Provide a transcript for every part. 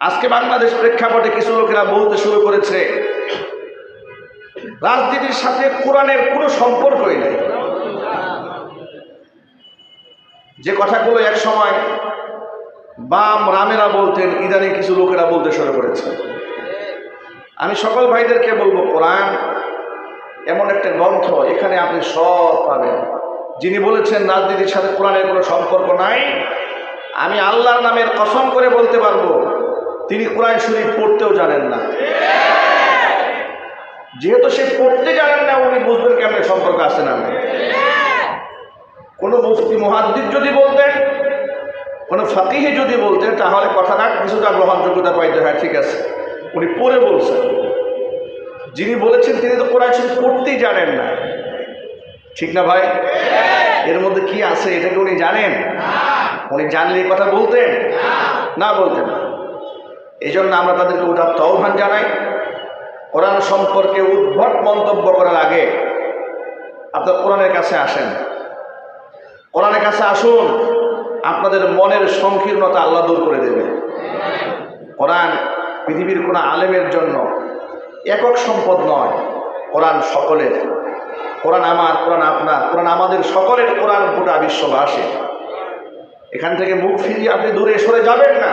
আজকে বাংলাদেশ প্রেক্ষাপটে কিছু লোকেরা বলতে শুরু করেছে, রাজনীতির সাথে কোরআনের কোনো সম্পর্কই নেই। যে কথাগুলো এক সময় বাম রামেরা বলতেন, ইদানি কিছু লোকেরা বলতে শুরু করেছে। আমি সকল ভাইদেরকে বলব, কোরআন এমন একটা গ্রন্থ, এখানে আপনি সব পাবেন। যিনি বলেছেন রাজনীতির সাথে কোরআনের কোনো সম্পর্ক নাই, আমি আল্লাহর নামের কসম করে বলতে পারব তিনি কোরআন শরীফ পড়তেও জানেন না। যেহেতু সে পড়তে জানেন না, উনি বুঝবেন কেমন সম্পর্ক আছে না। কোনো মুফতি মহাদ্দিদ যদি বলতেন, কোনো ফাকিহে যদি বলতেন, তাহলে কথাটা কিছুটা গ্রহণযোগ্যতা পাইতে হয়, ঠিক আছে। উনি পড়ে বলছেন। যিনি বলেছেন, তিনি তো কোরআন শরীফ পড়তেই জানেন না। ঠিক না ভাই? এর মধ্যে কি আছে এটাকে উনি জানেন? উনি জানলে এই কথা বলতেন? না বলতেন। না এই জন্য আমরা তাদেরকে ওটা তহভান জানাই। কোরআন সম্পর্কে উদ্ভট মন্তব্য করার আগে আপনার কোরআনের কাছে আসেন। কোরআনের কাছে আসুন, আপনাদের মনের সংকীর্ণতা আল্লাহ দূর করে দেবে। কোরআন পৃথিবীর কোনো আলেমের জন্য একক সম্পদ নয়, কোরআন সকলের। কোরআন আমার, কোরআন আপনার, কোরআন আমাদের সকলের কোরআন গোটা বিশ্ববাসী এখান থেকে মুখ ফিরিয়ে আপনি দূরে সরে যাবেন না।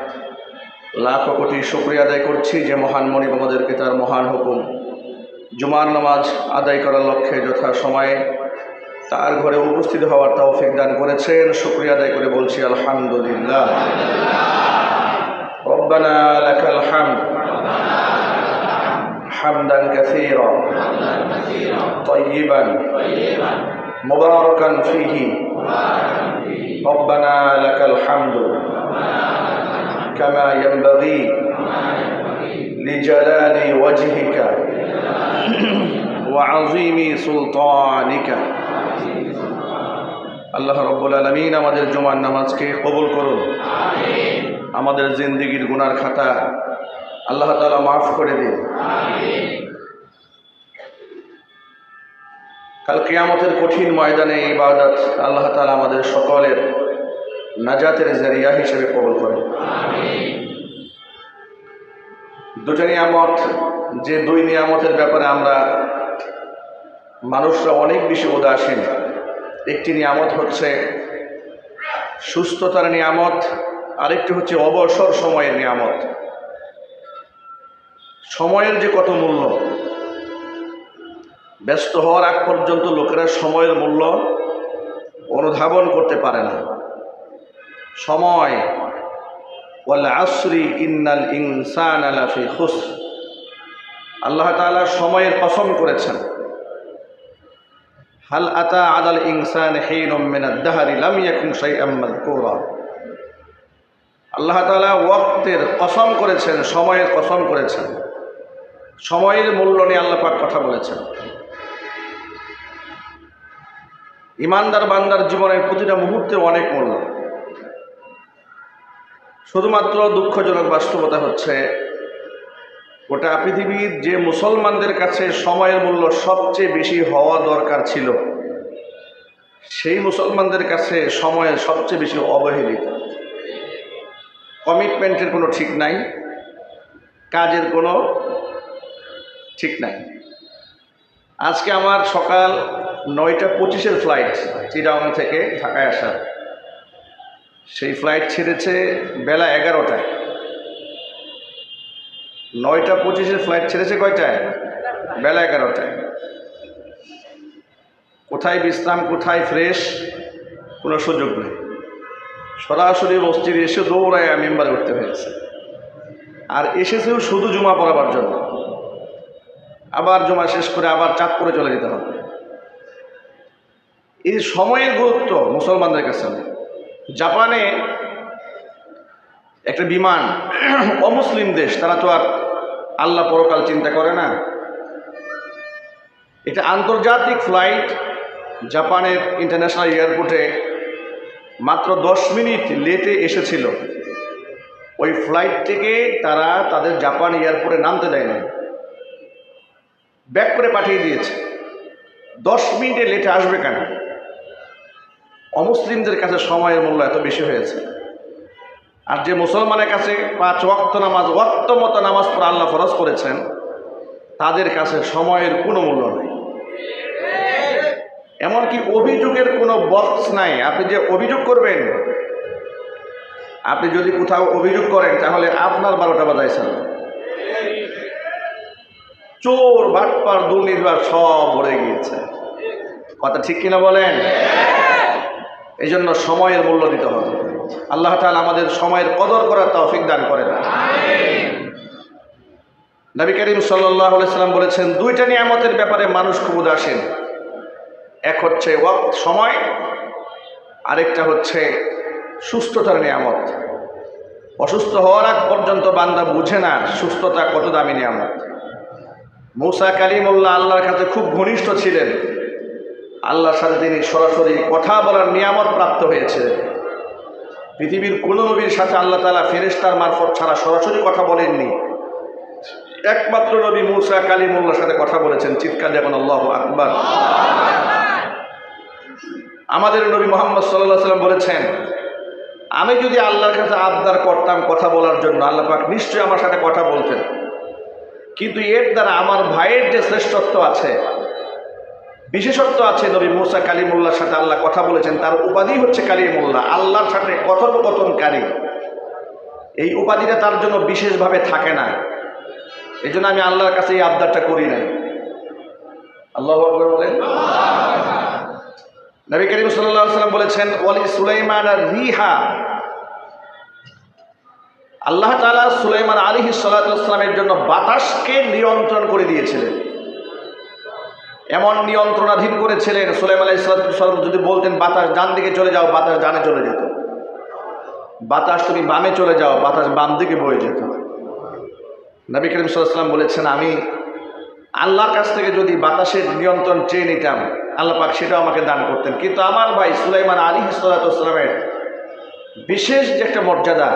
লাখো কোটি শুক্রিয়া আদায় করছি যে মহান মনিব আমাদেরকে তার মহান হুকুম জুমার নামাজ আদায় করার লক্ষ্যে যথা সময়ে তার ঘরে উপস্থিত হওয়ার তৌফিক দান করেছেন শুক্রিয়া আদায় করে বলছি আলহামদুলিল্লাহ ربنا لك الحمد حمدا كثيرا طيبا مباركا فيه ربنا لك الحمد كما ينبغي لجلال وجهك وعظيم سلطانك আল্লাহ রব্বুল আলমিন আমাদের জুমার নামাজকে কবুল করুন আমাদের জিন্দিগির গুনার খাতা আল্লাহ তালা মাফ করে দিন কাল কিয়ামতের কঠিন ময়দানে এই ইবাদত আল্লাহ তালা আমাদের সকলের নাজাতের জারিয়া হিসেবে কবুল করে। দুটো নিয়ামত, যে দুই নিয়ামতের ব্যাপারে আমরা মানুষরা অনেক বেশি উদাসীন। একটি নিয়ামত হচ্ছে সুস্থতার নিয়ামত, আরেকটি হচ্ছে অবসর সময়ের নিয়ামত। সময়ের যে কত মূল্য, ব্যস্ত হওয়ার আগ পর্যন্ত লোকেরা সময়ের মূল্য অনুধাবন করতে পারে না। সময়। ওয়াল আসরি ইন্নাল ইনসান আলাফি খুস আল্লাহ তাআলা সময়ের কসম করেছেন। হাল আতা আলাল ইনসান হিনুম মিনাদ দাহরি লাম ইয়াকুন শাইআম মাযকুরা। আল্লাহ তাআলা ওয়াক্তের কসম করেছেন, সময়ের কসম করেছেন। সময়ের মূল্য নিয়ে আল্লাহ পাক কথা বলেছেন। ইমানদার বান্দার জীবনের প্রতিটা মুহূর্তে অনেক মূল্য। শুধুমাত্র দুঃখজনক বাস্তবতা হচ্ছে, গোটা পৃথিবীর যে মুসলমানদের কাছে সময়ের মূল্য সবচেয়ে বেশি হওয়া দরকার ছিল, সেই মুসলমানদের কাছে সময়ের সবচেয়ে বেশি অবহেলিত। কমিটমেন্টের কোনো ঠিক নাই, কাজের কোনো ঠিক নাই। আজকে আমার সকাল নয়টা পঁচিশের ফ্লাইট চিরাং থেকে ঢাকায় আসার সেই ফ্লাইট ছেড়েছে বেলা এগারোটায়। নয়টা পঁচিশের ফ্লাইট ছেড়েছে কয়টায়? বেলা এগারোটায়। কোথায় বিশ্রাম, কোথায় ফ্রেশ কোনো সুযোগ নেই। সরাসরি মসজিদ এসে দৌড়ায় মেম্বারে উঠতে হয়েছে আর এসেছেও শুধু জুমা পড়াবার জন্য। আবার জমা শেষ করে আবার চাঁদপুরে চলে যেতে হবে। এই সময়ের গুরুত্ব মুসলমানদের কাছে নেই। জাপানে একটা বিমান, অমুসলিম দেশ, তারা তো আর আল্লাহ পরকাল চিন্তা করে না। এটা আন্তর্জাতিক ফ্লাইট, জাপানের ইন্টারন্যাশনাল এয়ারপোর্টে মাত্র দশ মিনিট লেটে এসেছিল। ওই ফ্লাইট থেকে তারা তাদের জাপান এয়ারপোর্টে নামতে দেয় না ব্যাক করে পাঠিয়ে দিয়েছে। দশ মিনিটে লেটে আসবে কেন? অমুসলিমদের কাছে সময়ের মূল্য এত বেশি হয়েছে। আর যে মুসলমানের কাছে পাঁচ ওয়াক্ত নামাজ, ওয়াক্ত মতো নামাজ পড়া আল্লাহ ফরজ করেছেন, তাদের কাছে সময়ের কোনো মূল্য নেই। এমনকি অভিযোগের কোনো বক্স নাই। আপনি যে অভিযোগ করবেন, আপনি যদি কোথাও অভিযোগ করেন, তাহলে আপনার বারোটা বাজায় স্যার চোর, বাটপার দুর্নীতিবার সব ভরে গিয়েছে। কথা ঠিক কিনা বলেন? এই জন্য সময়ের মূল্য দিতে হবে। আল্লাহ তাআলা আমাদের সময়ের কদর করার তৌফিক দান করেন। নবী করিম সাল্লাম বলেছেন, দুইটা নিয়ামতের ব্যাপারে মানুষ খুব উদাসীন। এক হচ্ছে সময়, আরেকটা হচ্ছে সুস্থতার নিয়ামত। অসুস্থ হওয়ার আগ পর্যন্ত বান্দা বুঝে না সুস্থতা কত দামি নিয়ামত। মৌসা কালিমুল্লাহ আল্লাহর কাছে খুব ঘনিষ্ঠ ছিলেন। আল্লাহর সাথে তিনি সরাসরি কথা বলার নিয়ামত প্রাপ্ত হয়েছে। পৃথিবীর কোনো নবীর সাথে আল্লাহ তালা ফেরেস্তার মারফত ছাড়া সরাসরি কথা বলেননি। একমাত্র নবী মুসা কালিমুল্লার সাথে কথা বলেছেন, চিৎকার যেমন আল্লাহ আকবর। আমাদের নবী মোহাম্মদ সাল্লাহ সাল্লাম বলেছেন, আমি যদি আল্লাহর কাছে আবদার করতাম কথা বলার জন্য, আল্লাহ পাক নিশ্চয়ই আমার সাথে কথা বলতেন। কিন্তু এর দ্বারা আমার ভাইয়ের যে শ্রেষ্ঠত্ব আছে বিশেষত্ব আছে নবী মুসা কালিমুল্লার সাথে আল্লাহ কথা বলেছেন, তার উপাধি হচ্ছে কালিমুল্লাহ, আল্লাহর সাথে কথোপকথনকারী। এই উপাধিটা তার জন্য বিশেষভাবে থাকে না। এই জন্য আমি আল্লাহর কাছে এই আবদারটা করি নাই। আল্লাহ বলেন। নবী করিম সাল্লাহ সাল্লাম বলেছেন, ওয়ালি সুলাইমান রিহা। আল্লাহ তালা সুলাইমান আলী সাল্লামের জন্য বাতাসকে নিয়ন্ত্রণ করে দিয়েছিলেন। এমন নিয়ন্ত্রণাধীন করে করেছিলেন সুলাইমান আলী সাল্লাম যদি বলতেন, বাতাস ডান দিকে চলে যাও, বাতাস ডানে চলে যেত। বাতাস তুমি বামে চলে যাও, বাতাস বাম দিকে বয়ে যেত। নবী করিম সাল্লাম বলেছেন, আমি আল্লাহর কাছ থেকে যদি বাতাসের নিয়ন্ত্রণ চেয়ে নিতাম, আল্লাহ পাক সেটাও আমাকে দান করতেন। কিন্তু আমার ভাই সুলাইমান আলী সাল্লামের বিশেষ যে একটা মর্যাদা,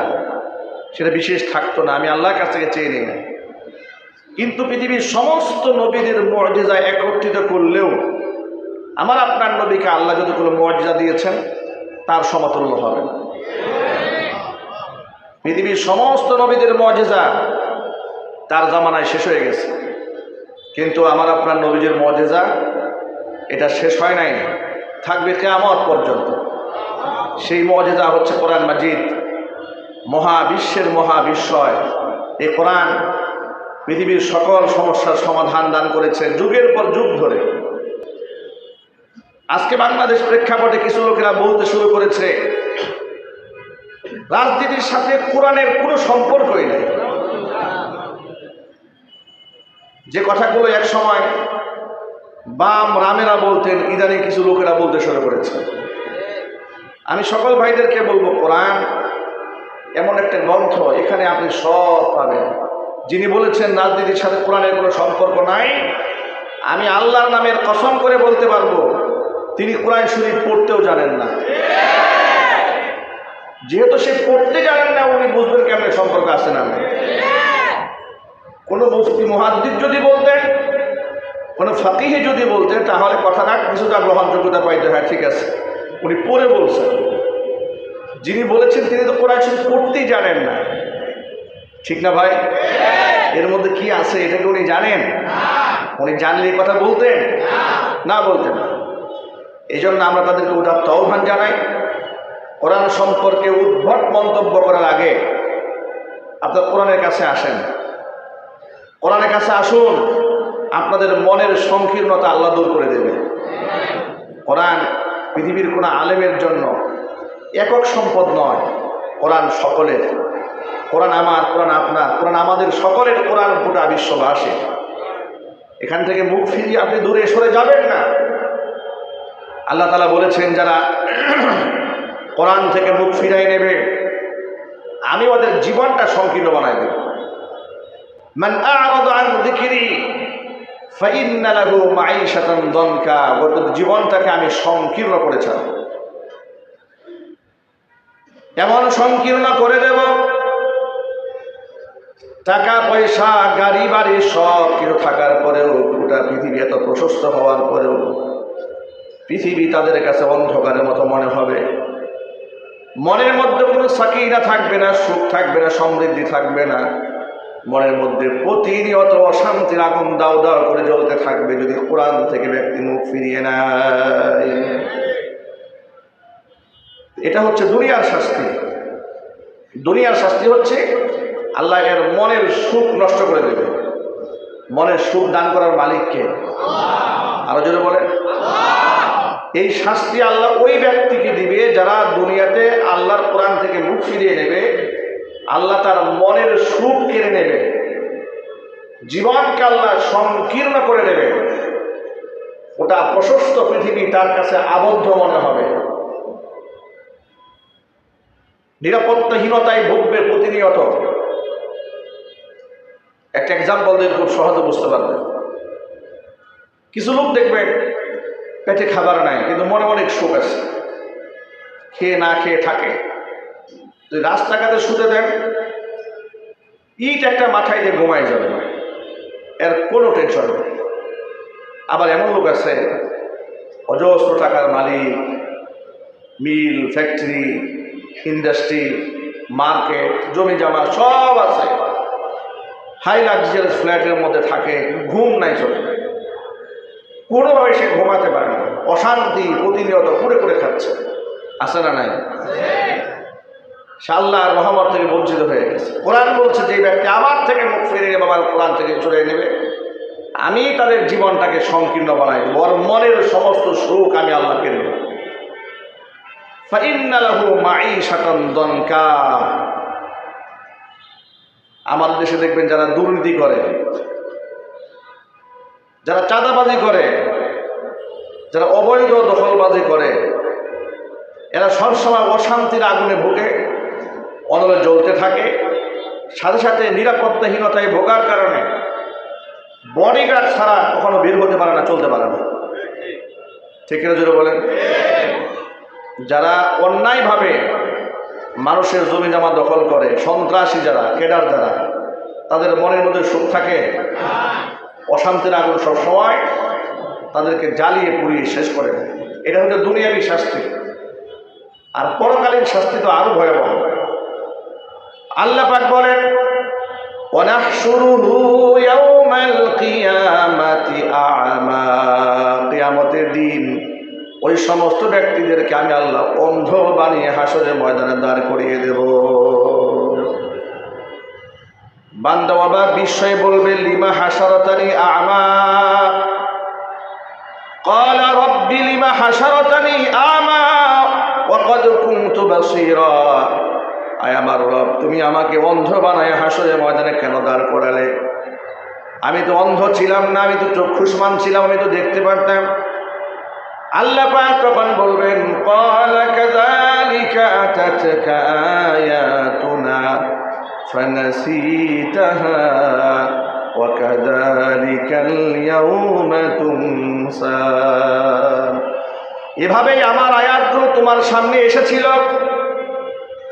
সেটা বিশেষ থাকতো না, আমি আল্লাহর কাছ থেকে চেয়ে নিই। কিন্তু পৃথিবীর সমস্ত নবীদের মর্যাদা একত্রিত করলেও আমার আপনার নবীকে আল্লাহ কোনো মর্যাদা দিয়েছেন, তার সমতুল্য হবে পৃথিবীর সমস্ত নবীদের মর্যাদা তার জামানায় শেষ হয়ে গেছে। কিন্তু আমার আপনার নবীজের মর্যাদা এটা শেষ হয় নাই, থাকবে কেয়ামত পর্যন্ত। সেই মর্যাদা হচ্ছে কোরআন মাজিদ, মহাবিশ্বের মহাবিশ্বয়। এই কোরআন পৃথিবীর সকল সমস্যার সমাধান দান করেছে যুগের পর যুগ ধরে। আজকে বাংলাদেশ প্রেক্ষাপটে কিছু লোকেরা বলতে শুরু করেছে, রাজনীতির সাথে কোরআনের কোনো সম্পর্কই নেই। যে কথাগুলো এক সময় বাম রামেরা বলতেন, ইদানিং কিছু লোকেরা বলতে শুরু করেছে। আমি সকল ভাইদেরকে বলব, কোরআন এমন একটা গ্রন্থ, এখানে আপনি সব পাবেন। যিনি বলেছেন রাজনীতির সাথে কোরআনের কোনো সম্পর্ক নাই। আমি আল্লাহর নামের কসম করে বলতে পারব, তিনি কোরআন শরীফ পড়তেও জানেন না। যেহেতু সে পড়তে জানেন না, উনি বুঝবেন কেমন সম্পর্ক আছে না কোনো মুফতি মহাদ্দিদ যদি বলতেন, কোনো ফাকিহে যদি বলতেন, তাহলে কথাটা কিছুটা গ্রহণযোগ্যতা পাইতে হয়, ঠিক আছে। উনি পড়ে বলছেন। যিনি বলেছেন, তিনি তো কোরআন শরীফ পড়তেই জানেন না। ঠিক না ভাই? এর মধ্যে কি আছে এটা কি উনি জানেন? উনি জানলে কথা বলতেন? না বলতেন না। এই জন্য আমরা তাদেরকে উদাত্ত আহ্বান জানাই। কোরআন সম্পর্কে উদ্ভট মন্তব্য করার আগে আপনার কোরআনের কাছে আসেন। কোরআনের কাছে আসুন, আপনাদের মনের সংকীর্ণতা আল্লাহ দূর করে দেবে। কোরআন পৃথিবীর কোনো আলেমের জন্য একক সম্পদ নয়, কোরআন সকলের। কোরআন আমার, কোরআন আপনার, কোরআন আমাদের সকলের কোরআন গোটা বিশ্ববাসী এখান থেকে মুখ ফিরিয়ে আপনি দূরে সরে যাবেন না। আল্লাহ তালা বলেছেন, যারা কোরআন থেকে মুখ ফিরাই নেবে, আমি ওদের জীবনটা সংকীর্ণ বানাই দেব। জীবনটাকে আমি সংকীর্ণ করে ছাড়ব। এমন সংকীর্ণ করে দেব টাকা পয়সা গাড়ি বাড়ি সব কিছু থাকার পরেও গোটা পৃথিবী এত প্রশস্ত হওয়ার পরেও পৃথিবী তাদের কাছে অন্ধকারের মতো মনে হবে। মনের মধ্যে কোনো সাকিনা থাকবে না, সুখ থাকবে না, সমৃদ্ধি থাকবে না। মনের মধ্যে প্রতিনিয়ত অশান্তির আগুন দাও দাও করে জ্বলতে থাকবে যদি কোরআন থেকে ব্যক্তি মুখ ফিরিয়ে নেয়। এটা হচ্ছে দুনিয়ার শাস্তি। দুনিয়ার শাস্তি হচ্ছে আল্লাহ এর মনের সুখ নষ্ট করে দেবে। মনের সুখ দান করার মালিককে আরও জোরে বলে এই শাস্তি আল্লাহ ওই ব্যক্তিকে দিবে যারা দুনিয়াতে আল্লাহর কোরআন থেকে মুখ ফিরিয়ে নেবে, আল্লাহ তার মনের সুখ কেড়ে নেবে, জীবনকে আল্লাহ সংকীর্ণ করে নেবে। ওটা প্রশস্ত পৃথিবী তার কাছে আবদ্ধ মনে হবে। নিরাপত্তাহীনতায় ভুগবে প্রতিনিয়ত। একটা এক্সাম্পল দিয়ে খুব সহজে বুঝতে পারবেন। কিছু লোক দেখবেন পেটে খাবার নাই, কিন্তু মনে অনেক সুখ আছে। খেয়ে না খেয়ে থাকে। যদি রাস্তাঘাটে শুতে দেন, ইট একটা মাথায় দিয়ে ঘুমায় যাবে। এর কোনো টেনশন নেই। আবার এমন লোক আছে, অজস্র টাকার মালিক, মিল ফ্যাক্টরি ইন্ডাস্ট্রি মার্কেট জমি জমা সব আছে। হাই লাক্সারিয়াস ফ্ল্যাটের মধ্যে থাকে, ঘুম নাই চলে। কোনোভাবে সে ঘুমাতে পারে না। অশান্তি প্রতিনিয়ত করে করে খাচ্ছে। আছে না নাই? সে রহমত থেকে বঞ্চিত হয়ে গেছে। কোরআন বলছে যে ব্যক্তি আমার থেকে মুখ ফিরে নেবে, আমার কোরআন থেকে চলে নেবে। আমি তাদের জীবনটাকে সংকীর্ণ বানাই দেবো। ওর মনের সমস্ত সুখ আমি আল্লাহ কেড়ে নেব ফাইন্নালাহু মাঈশাতান দনকা। আমাদের দেশে দেখবেন যারা দুর্নীতি করে, যারা চাঁদাবাজি করে, যারা অবৈধ দখলবাজি করে, এরা সবসময় অশান্তির আগুনে ভোগে অনলে জ্বলতে থাকে। সাথে সাথে নিরাপত্তাহীনতায় ভোগার কারণে বডিগার্ড ছাড়া কখনো বের হতে পারে না, চলতে পারে না। ঠিক জোরে বলেন? যারা অন্যায়ভাবে মানুষের জমি জমা দখল করে, সন্ত্রাসী যারা, কেডার যারা, তাদের মনের মধ্যে সুখ থাকে, অশান্তির আগুন সবসময় তাদেরকে জ্বালিয়ে, পুড়িয়ে শেষ করে এটা হচ্ছে দুনিয়াবি শাস্তি। আর পরকালীন শাস্তি তো আরও ভয়াবহ। আল্লাহ পাক বলেন কিয়ামতের দিন ওই সমস্ত ব্যক্তিদেরকে আমি আল্লাহ অন্ধ বানিয়ে হাসরে ময়দানে দাঁড় করিয়ে দেব। বান্দা বাবা বিস্ময়ে বলবে, লিমা হাসারতানি আমা? কলা রব্বি লিমা হাসারতানি আমা? ওয়াকাদ কুনতু আয় আমার রব, তুমি আমাকে অন্ধ বানায় হাসরে ময়দানে কেন দাঁড় করালে? আমি তো অন্ধ ছিলাম না, আমি তো চক্ষুষ্মান ছিলাম, আমি তো দেখতে পারতাম। আল্লাহ পাক তখন বলবেন ক্বালা এভাবেই আমার আয়াতগুলো তোমার সামনে এসেছিল।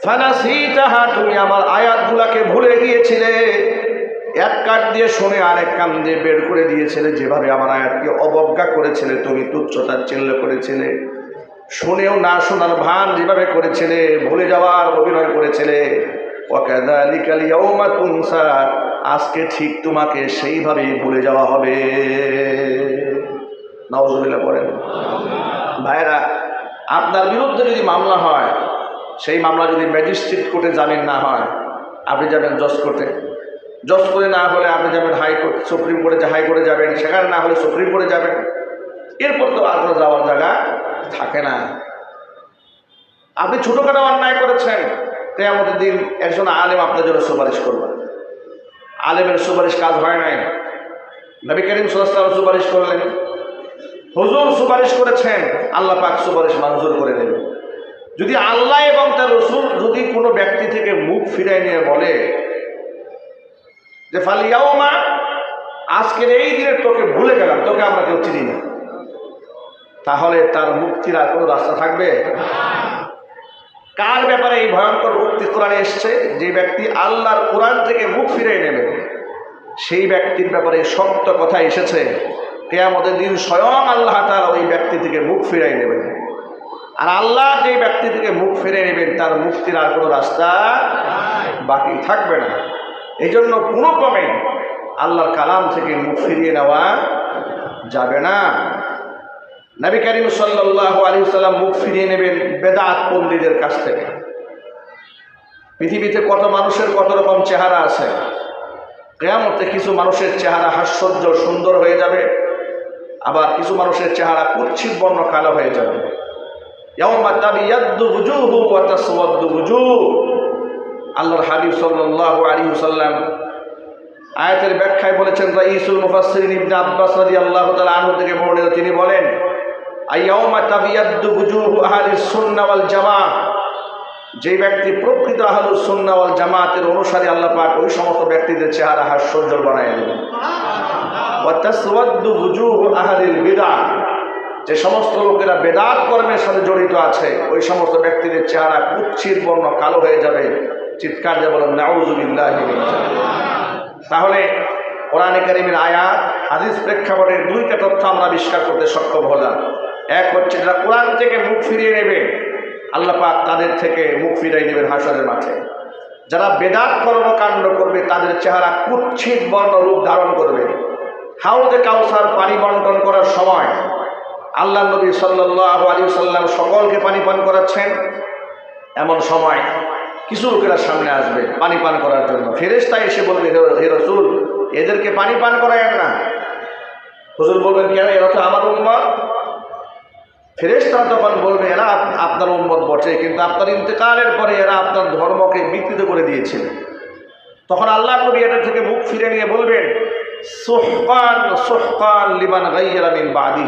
ফানাসিতাহা, তুমি আমার আয়াতগুলোকে ভুলে গিয়েছিলে। এক কান দিয়ে শুনে আরেক কান দিয়ে বের করে দিয়েছিলে যেভাবে আমার আয়াতকে অবজ্ঞা করেছিলে, তুমি তুচ্ছতার চিহ্ন করেছিলে। শুনেও না শোনার ভান যেভাবে করেছিলে, ভুলে যাওয়ার অভিনয় করেছিলে। আজকে ঠিক তোমাকে সেইভাবেই ভুলে যাওয়া হবে। পড়েন। ভাইরা আপনার বিরুদ্ধে যদি মামলা হয়, সেই মামলা যদি ম্যাজিস্ট্রেট কোর্টে জামিন না হয়, আপনি যাবেন জজ কোর্টে। জজ কোর্টে না হলে আপনি যাবেন হাইকোর্ট সুপ্রিম কোর্টে যে হাইকোর্টে যাবেন, সেখানে না হলে সুপ্রিম কোর্টে যাবেন। এরপর তো আর কোনো যাওয়ার জায়গা থাকে না। আপনি ছোটোখাটো অন্যায় করেছেন, কেয়ামতের দিন একজন আলেম আপনার জন্য সুপারিশ করবেন আলেমের সুপারিশ কাজ হয় নাই। নবী করিম সাল্লাম সুপারিশ করলেন। হুজুর সুপারিশ করেছেন, আল্লাহ পাক সুপারিশ মঞ্জুর করে নেবেন। যদি আল্লাহ এবং তার রসুল, যদি কোনো ব্যক্তি থেকে মুখ ফিরাই নিয়ে বলে যে ফালিয়াউমা আজকের এই দিনে তোকে ভুলে গেলাম, তোকে আমরা কেউ চিনি না। তাহলে তার মুক্তির আর কোনো রাস্তা থাকবে? কার ব্যাপারে এই ভয়ঙ্কর মুক্তি কোরআনে এসছে? যে ব্যক্তি আল্লাহর কোরআন থেকে মুখ ফিরিয়ে নেবে, সেই ব্যক্তির ব্যাপারে শক্ত কথা এসেছে। কেয়ামতের দিন স্বয়ং আল্লাহ তারা ওই ব্যক্তি থেকে মুখ ফিরাই নেবেন। আর আল্লাহ যে ব্যক্তি থেকে মুখ ফিরে নেবেন, তার মুক্তির আর কোনো রাস্তা বাকি থাকবে না। এই জন্য কোনো ক্রমে আল্লাহর কালাম থেকে মুখ ফিরিয়ে নেওয়া যাবে না। নবী করিম সাল্লাহ আলী সাল্লাম মুখ ফিরিয়ে নেবেন বেদাত পন্ডিতের কাছ থেকে। পৃথিবীতে কত মানুষের কত রকম চেহারা আছে, কেয়ামতে কিছু মানুষের চেহারা হাস্যজ্জ্বল সুন্দর হয়ে যাবে, আবার কিছু মানুষের চেহারা কুচ্ছিত বর্ণ কালো হয়ে যাবে। আল্লাহর হাবিব সাল্লাল্লাহু আলাইহি ওয়াসাল্লাম আয়াতের ব্যাখ্যায় বলেছেন, রাইসুল মুফাসসিরিন ইবনে আব্বাস রাদিয়াল্লাহু তাআলা আনহু থেকে বর্ণিত তিনি বলেন যে ব্যক্তি প্রকৃত আহলুস সুন্নাহ জামাতের অনুসারী আল্লাহ পাক ওই সমস্ত ব্যক্তিদের চেহারা হাস্যজ্জ্বল বানায় দেবেন যে সমস্ত লোকেরা বেদাত কর্মের সাথে জড়িত আছে, ওই সমস্ত ব্যক্তিদের চেহারা কুচ্ছির বর্ণ কালো হয়ে যাবে। চিৎকার দিয়ে বলেন নাউজুবিল্লাহ তাহলে কোরআনে কারিমের আয়াত, হাদিস প্রেক্ষাপটে দুইটা তথ্য আমরা আবিষ্কার করতে সক্ষম হলাম। এক হচ্ছে যারা কোরআন থেকে মুখ ফিরিয়ে নেবে, আল্লাহ পাক তাদের থেকে মুখ ফিরিয়ে নেবেন হাসরের মাঠে। যারা বেদাত কর্মকাণ্ড করবে, তাদের চেহারা কুচ্ছিত বর্ণ রূপ ধারণ করবে। হাউজে কাউসার পানি বন্টন করার সময় আল্লাহ নবী সাল্লাহ আলী সাল্লাম সকলকে পানি পান করাচ্ছেন। এমন সময় কিছু লোকেরা সামনে আসবে পানি পান করার জন্য। ফেরেস্তা এসে বলবে, "হে- রসুল, এদেরকে পানি পান করায়েন না। হুজুর বলবেন, কেন? এরা তো আমার উম্মত। ফেরেস্তারা তখন বলবে, এরা আপনার উম্মত বটে, কিন্তু আপনার ইন্তেকালের পরে এরা আপনার ধর্মকে বিকৃত করে দিয়েছিল তখন আল্লাহ নবী এটা থেকে মুখ ফিরে নিয়ে বলবেন, সোহকান সোহকান লিমান গাইয়ারা মিন বাদি।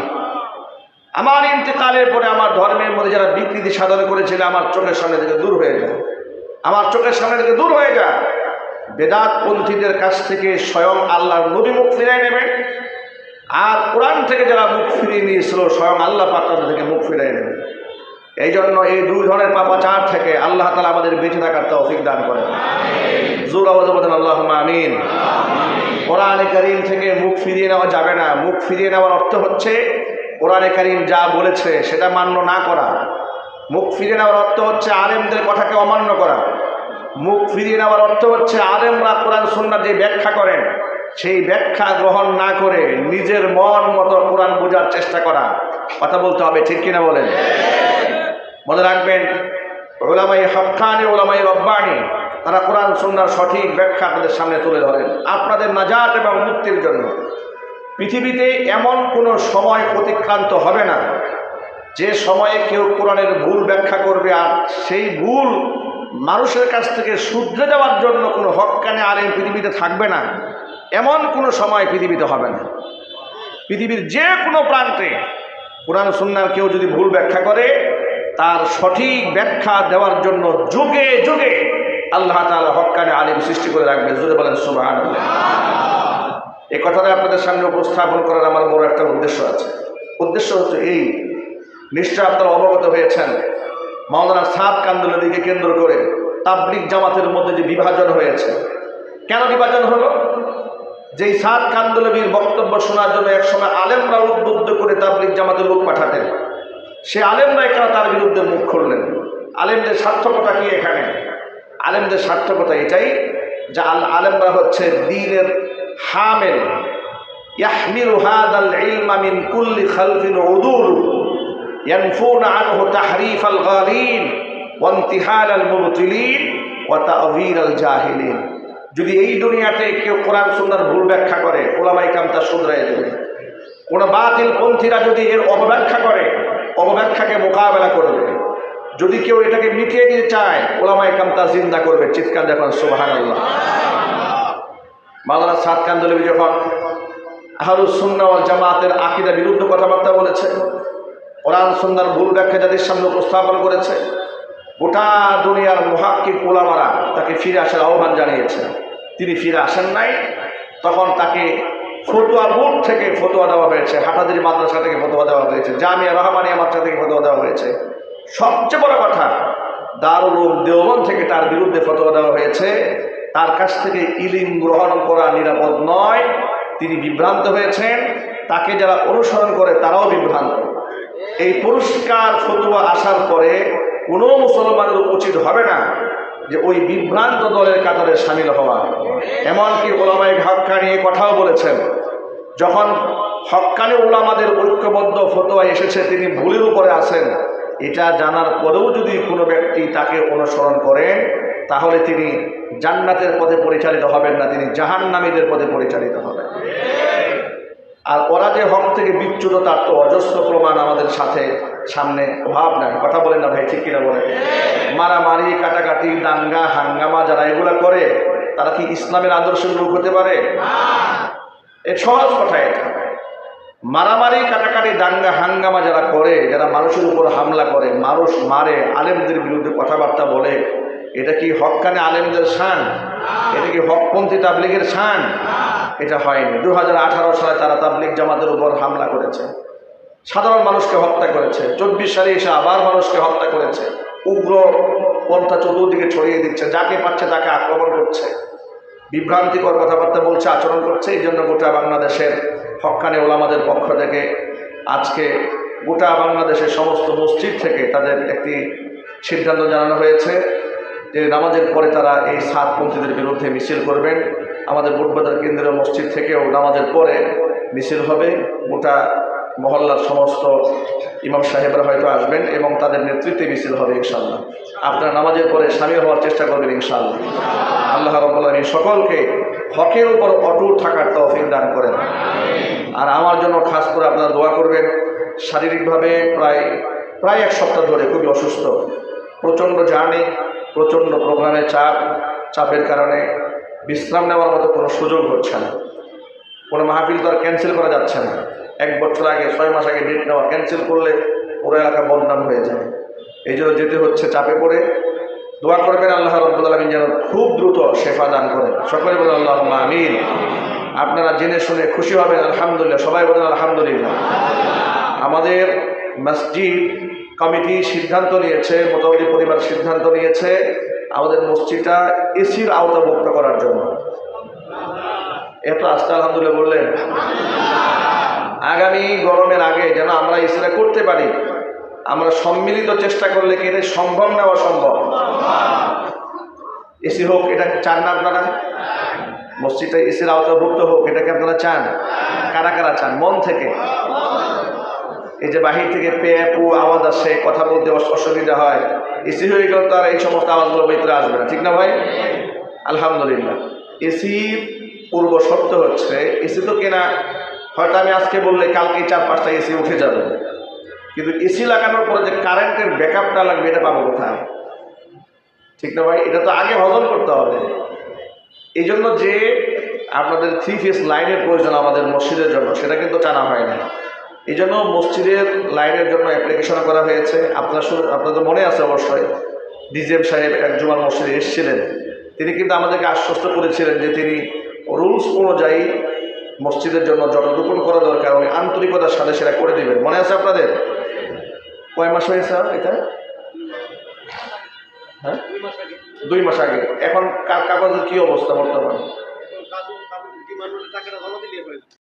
আমার ইন্তেকালের পরে আমার ধর্মের মধ্যে যারা বিকৃতি সাধন করেছিল, আমার চোখের সামনে থেকে দূর হয়ে যায়। আমার চোখের সামনে থেকে দূর হয়ে যায় বেদাত পন্থীদের কাছ থেকে স্বয়ং আল্লাহর নবী মুখ ফিরিয়ে নেবেন আর কোরআন থেকে যারা মুখ ফিরিয়ে নিয়েছিল স্বয়ং আল্লাহ পাক তাদের থেকে মুখ ফিরিয়ে নেবেন এই জন্য এই দুই ধরনের পাপাচার থেকে আল্লাহ তালা আমাদের বেঁচে থাকার তৌফিক দান করেন। জোর আওয়াজ বলেন আল্লাহ আমিন। কোরআনে করিম থেকে মুখ ফিরিয়ে নেওয়া যাবে না। মুখ ফিরিয়ে নেওয়ার অর্থ হচ্ছে কোরআনে করিম যা বলেছে সেটা মান্য না করা। মুখ ফিরিয়ে নেওয়ার অর্থ হচ্ছে আলেমদের কথাকে অমান্য করা। মুখ ফিরিয়ে নেওয়ার অর্থ হচ্ছে আলেমরা কোরআন সুন্নার যে ব্যাখ্যা করেন, সেই ব্যাখ্যা গ্রহণ না করে নিজের মন মতো কোরআন বোঝার চেষ্টা করা। কথা বলতে হবে, ঠিক কিনা বলেন? মনে রাখবেন ওলামাই হকানি ওলামাই রব্বানি, তারা কোরআন সুন্নার সঠিক ব্যাখ্যা আপনাদের সামনে তুলে ধরেন। আপনাদের নাজাত এবং মুক্তির জন্য। পৃথিবীতে এমন কোনো সময় অতিক্রান্ত হবে না। যে সময়ে কেউ কোরআনের ভুল ব্যাখ্যা করবে আর সেই ভুল মানুষের কাছ থেকে শুধরে দেওয়ার জন্য কোনো হকানে আলেম পৃথিবীতে থাকবে না, এমন কোনো সময় পৃথিবীতে হবে না। পৃথিবীর যে কোনো প্রান্তে কোরআন সুন্নার কেউ যদি ভুল ব্যাখ্যা করে, তার সঠিক ব্যাখ্যা দেওয়ার জন্য যুগে যুগে আল্লাহ তাআলা হক্কানে আলিম সৃষ্টি করে রাখবে জুড়ে বলেন সুবহান এই কথাটা আপনাদের সামনে উপস্থাপন করার আমার বড় একটা উদ্দেশ্য আছে। উদ্দেশ্য হচ্ছে এই নিশ্চয় আপনারা অবগত হয়েছেন। মাওলানা সাত কান্দুলদিকে কেন্দ্র করে তাবলিক জামাতের মধ্যে যে বিভাজন হয়েছে। কেন বিভাজন হলো? যেই সাত কান্দুলবির বক্তব্য শোনার জন্য একসময় আলেমরা উদ্বুদ্ধ করে তাবলিক জামাতে লোক পাঠাতেন। সে আলেমরা এখানে তার বিরুদ্ধে মুখ খুললেন? আলেমদের সার্থকতা কি এখানে? আলেমদের সার্থকতা এটাই যে আল আলেমরা হচ্ছে দিনের হামেল। ইয়াহমিল হাদাল ইলমা মিন কুল্লি খালফিন উদুল ينفون عنه تحريف الغالين وانتحال المبطلين وتأويل الجاهلين যদি এই দুনিয়াতে কেউ কোরআন সুন্দর ভুল ব্যাখ্যা করে ওলামাই কাম তা শুধরাই দেবে কোন বাতিল পন্থীরা যদি এর অপব্যাখ্যা করে অপব্যাখ্যাকে মোকাবেলা করবে যদি কেউ এটাকে মিটিয়ে দিতে চায় ওলামাই কাম তা জিন্দা করবে চিৎকার দেখুন সুবাহান আল্লাহ মাওলানা সাদ কান্দলবি যখন আহরুস সুন্না ওয়াল জামাতের আকিদা বিরুদ্ধ কথাবার্তা বলেছে কোরআন সুন্নার ভুল ব্যাখ্যা যাদের সামনে উপস্থাপন করেছে। গোটা দুনিয়ার মহাক্কিক ওলামারা তাকে ফিরে আসার আহ্বান জানিয়েছে। তিনি ফিরে আসেন নাই। তখন তাকে ফতুয়া বোর্ড থেকে ফতোয়া দেওয়া হয়েছে, হাটাদির মাদ্রাসা থেকে ফতোয়া দেওয়া হয়েছে, জামিয়া রহমানিয়া মাদ্রাসা থেকে ফতোয়া দেওয়া হয়েছে। সবচেয়ে বড় কথা, দারুল দেওবন থেকে তার বিরুদ্ধে ফতোয়া দেওয়া হয়েছে। তার কাছ থেকে ইলিম গ্রহণ করা নিরাপদ নয়। তিনি বিভ্রান্ত হয়েছেন। তাকে যারা অনুসরণ করে তারাও বিভ্রান্ত। এই পুরস্কার ফতুয়া আসার পরে কোনো মুসলমানের উচিত হবে না যে ওই বিভ্রান্ত দলের কাতারে সামিল হওয়া। এমনকি ওলামাই হক্কা নিয়ে কথাও বলেছেন, যখন হক্কানি ওলামাদের ঐক্যবদ্ধ ফতোয়া এসেছে, তিনি ভুলের উপরে আছেন। এটা জানার পরেও যদি কোনো ব্যক্তি তাকে অনুসরণ করেন, তাহলে তিনি জান্নাতের পথে পরিচালিত হবেন না, তিনি জাহান্নামীদের পথে পরিচালিত হবেন। আর ওরা যে হক থেকে বিচ্যুত, তার তো অজস্র প্রমাণ আমাদের সাথে সামনে অভাব নাই। কথা বলেন না ভাই, ঠিক কিনা বলেন? মারামারি, কাটাকাটি, দাঙ্গা, হাঙ্গামা যারা এগুলা করে, তারা কি ইসলামের আদর্শের লোক হতে পারে? এ সহজ কথা এটা। মারামারি, কাটাকাটি, দাঙ্গা, হাঙ্গামা যারা করে, যারা মানুষের উপর হামলা করে, মানুষ মারে, আলেমদের বিরুদ্ধে কথাবার্তা বলে, এটা কি হকানে আলেমদের শান? এটা কি হকপন্থী তাবলিগের শান? এটা হয়নি। দু হাজার আঠারো সালে তারা তাবলিগ জামাতের উপর হামলা করেছে। সাধারণ মানুষকে হত্যা করেছে। চব্বিশ সালে এসে আবার মানুষকে হত্যা করেছে। উগ্র পন্থা চতুর্দিকে ছড়িয়ে দিচ্ছে। যাকে পাচ্ছে তাকে আক্রমণ করছে। বিভ্রান্তিকর কথাবার্তা বলছে, আচরণ করছে। এই জন্য গোটা বাংলাদেশের হক্কানে ওলামাদের পক্ষ থেকে আজকে গোটা বাংলাদেশের সমস্ত মসজিদ থেকে তাদের একটি সিদ্ধান্ত জানানো হয়েছে। নামাজের পরে তারা এই সাতপন্থীদের বিরুদ্ধে মিছিল করবেন। আমাদের বুটবাজার কেন্দ্রীয় মসজিদ থেকেও নামাজের পরে মিছিল হবে। গোটা মহল্লার সমস্ত ইমাম সাহেবরা হয়তো আসবেন এবং তাদের নেতৃত্বে মিছিল হবে ইনশাল্লাহ আপনারা নামাজের পরে সামিল হওয়ার চেষ্টা করবেন ইনশাল্লাহ আল্লাহ রব্বুল আলামিন সকলকে হকের উপর অটুট থাকার তৌফিক দান করেন। আর আমার জন্য খাস করে আপনারা দোয়া করবেন। শারীরিকভাবে প্রায় প্রায় এক সপ্তাহ ধরে খুবই অসুস্থ। প্রচণ্ড জার্নি। প্রচণ্ড প্রোগ্রামে চাপ, চাপের কারণে বিশ্রাম নেওয়ার মতো কোনো সুযোগ হচ্ছে না। কোনো মাহফিল তো আর ক্যান্সেল করা যাচ্ছে না। এক বছর আগে, ছয় মাস আগে ডেট নেওয়া ক্যান্সেল করলে পুরো এলাকা বদনাম হয়ে যায়। এই জন্য যেতে হচ্ছে চাপে পড়ে। দোয়া করবেন আল্লাহ রব্বুল আলমিন যেন খুব দ্রুত শেফা দান করেন। সকলে বলেন আল্লাহ আমিন। আপনারা জেনে শুনে খুশি হবেন, আলহামদুলিল্লাহ। সবাই বলেন, আলহামদুলিল্লাহ। আমাদের মসজিদ কমিটি সিদ্ধান্ত নিয়েছে, মোটামুটি পরিবার সিদ্ধান্ত নিয়েছে আমাদের মসজিদটা এসির আওতাভুক্ত করার জন্য। এত আস্তে আলহামদুলিল্লাহ বললেন। আগামী গরমের আগে যেন আমরা এসিটা করতে পারি, আমরা সম্মিলিত চেষ্টা করলে কি এটা সম্ভব না অসম্ভব? এসি হোক, এটা চান না আপনারা? মসজিদটা এসির আওতাভুক্ত হোক এটাকে আপনারা চান? কারা কারা চান? মন থেকে। এই যে বাহির থেকে পে, পু, আওয়াজ আসে, কথা বলতে অস- অসুবিধা হয়, এসি হয়ে গেল তার এই সমস্ত আওয়াজগুলো ভিতরে আসবে না, ঠিক না ভাই? আলহামদুলিল্লাহ। এসি পূর্ব শর্ত হচ্ছে এসি তো কেনা, হয়তো আমি আজকে বললে কালকে চার পাঁচটা এসি উঠে যাবে। কিন্তু এসি লাগানোর পরে যে কারেন্টের ব্যাকআপটা লাগবে, এটা পাবো কোথায়? ঠিক না ভাই? এটা তো আগে হজম করতে হবে। এই জন্য যে আপনাদের থ্রি ফেস লাইনের প্রয়োজন আমাদের মসজিদের জন্য, সেটা কিন্তু টানা হয় না এই জন্য মসজিদের লাইনের জন্য অ্যাপ্লিকেশন করা হয়েছে। আপনার আপনাদের মনে আছে অবশ্যই ডিজেম সাহেব এক জুমার মসজিদে এসেছিলেন। তিনি কিন্তু আমাদেরকে আশ্বস্ত করেছিলেন যে তিনি রুলস অনুযায়ী মসজিদের জন্য যতটুকু করা দরকার ওই আন্তরিকতার সাথে সেটা করে দিবেন। মনে আছে আপনাদের? কয় মাস হয়েছে এটা? হ্যাঁ? দুই মাস আগে। এখন কাগজের কি অবস্থা বর্তমান?